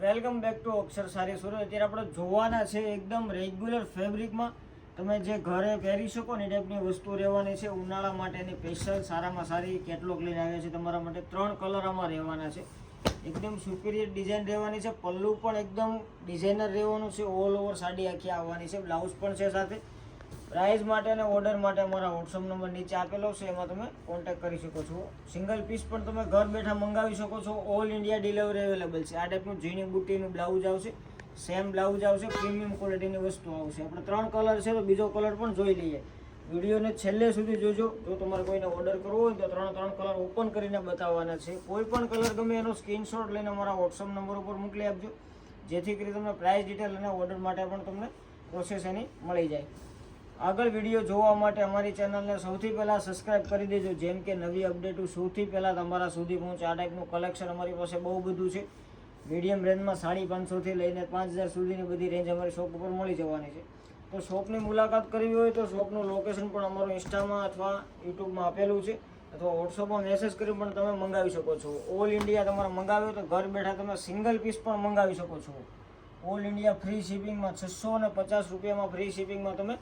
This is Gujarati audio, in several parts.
વેલકમ બેક ટુ અક્ષર સારી સુરત. અત્યારે આપણે જોવાના છે એકદમ રેગ્યુલર ફેબ્રિકમાં તમે જે ઘરે પહેરી શકો ને ટાઈપની વસ્તુ રહેવાની છે. ઉનાળા માટેની સ્પેશિયલ સારામાં સારી કેટલોગ લઈને આવ્યા છે. તમારા માટે ત્રણ કલર આમાં રહેવાના છે. એકદમ સુપિરિયર ડિઝાઇન રહેવાની છે. પલ્લુ પણ એકદમ ડિઝાઇનર રહેવાનું છે. ઓલ ઓવર સાડી આખી આવવાની છે. બ્લાઉઝ પણ છે સાથે. પ્રાઇઝ માટે અને ઓર્ડર માટે મારા વોટ્સઅપ નંબર નીચે આપેલો છે, એમાં તમે કોન્ટેક્ટ કરી શકો છો. સિંગલ પીસ પણ તમે ઘર બેઠા મંગાવી શકો છો. ઓલ ઇન્ડિયા ડિલિવરી અવેલેબલ છે. આ ટાઈપનું ઝીણી બુટ્ટીનું બ્લાઉઝ આવશે. સેમ બ્લાઉઝ આવશે પ્રીમિયમ ક્વોલિટીની વસ્તુ આવશે. આપણે ત્રણ કલર છે, તો બીજો કલર પણ જોઈ લઈએ. વિડીયોને છેલ્લે સુધી જોજો. જો તમારે કોઈને ઓર્ડર કરવો હોય, તો ત્રણ ત્રણ કલર ઓપન કરીને બતાવવાના છે. કોઈ પણ કલર ગમે એનો સ્ક્રીનશોટ લઈને મારા વોટ્સઅપ નંબર ઉપર મોકલી આપજો. જેથી કરી તમને પ્રાઇસ ડિટેલ અને ઓર્ડર માટે પણ તમને પ્રોસેસ એની મળી જાય. આગળ વીડિયો જોવા માટે અમારી ચેનલને સૌથી પહેલાં સબસ્ક્રાઇબ કરી દેજો. જેમ કે નવી અપડેટો સૌથી પહેલાં તમારા સુધી પહોંચે આ ટાઈપનું કલેક્શન અમારી પાસે બહુ બધું છે. મીડિયમ રેન્જમાં સાડી પાંચસોથી લઈને પાંચ હજાર સુધીની બધી રેન્જ અમારી શોપ ઉપર મળી જવાની છે. તો શોપની મુલાકાત કરવી હોય તો શોપનું લોકેશન પણ અમારું ઇન્સ્ટામાં અથવા યુટ્યુબમાં આપેલું છે. અથવા વોટ્સઅપમાં મેસેજ કરી પણ તમે મંગાવી શકો છો. ઓલ ઇન્ડિયા તમારે મંગાવ્યું તો ઘર બેઠા તમે સિંગલ પીસ પણ મંગાવી શકો છો. ઓલ ઇન્ડિયા ફ્રી શિપિંગમાં છસો અને પચાસ રૂપિયામાં ફ્રી શિપિંગમાં તમે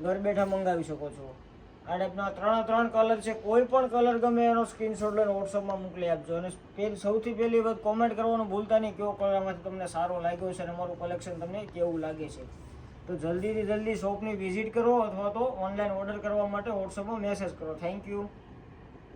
ઘર બેઠા મંગાવી શકો છો. આ ટાઈપના ત્રણ ત્રણ કલર છે. કોઈ પણ કલર ગમે એનો સ્ક્રીનશોટ લઈને વોટ્સઅપમાં મોકલી આપજો. અને પેલ સૌથી પહેલી વખત કોમેન્ટ કરવાનું ભૂલતા નહીં કયો કલર આમાંથી તમને સારો લાગ્યો છે અને અમારું કલેક્શન તમને કેવું લાગે છે. તો જલ્દીથી જલ્દી શોપની વિઝિટ કરો અથવા તો ઓનલાઈન ઓર્ડર કરવા માટે વોટ્સઅપમાં મેસેજ કરો. Thank you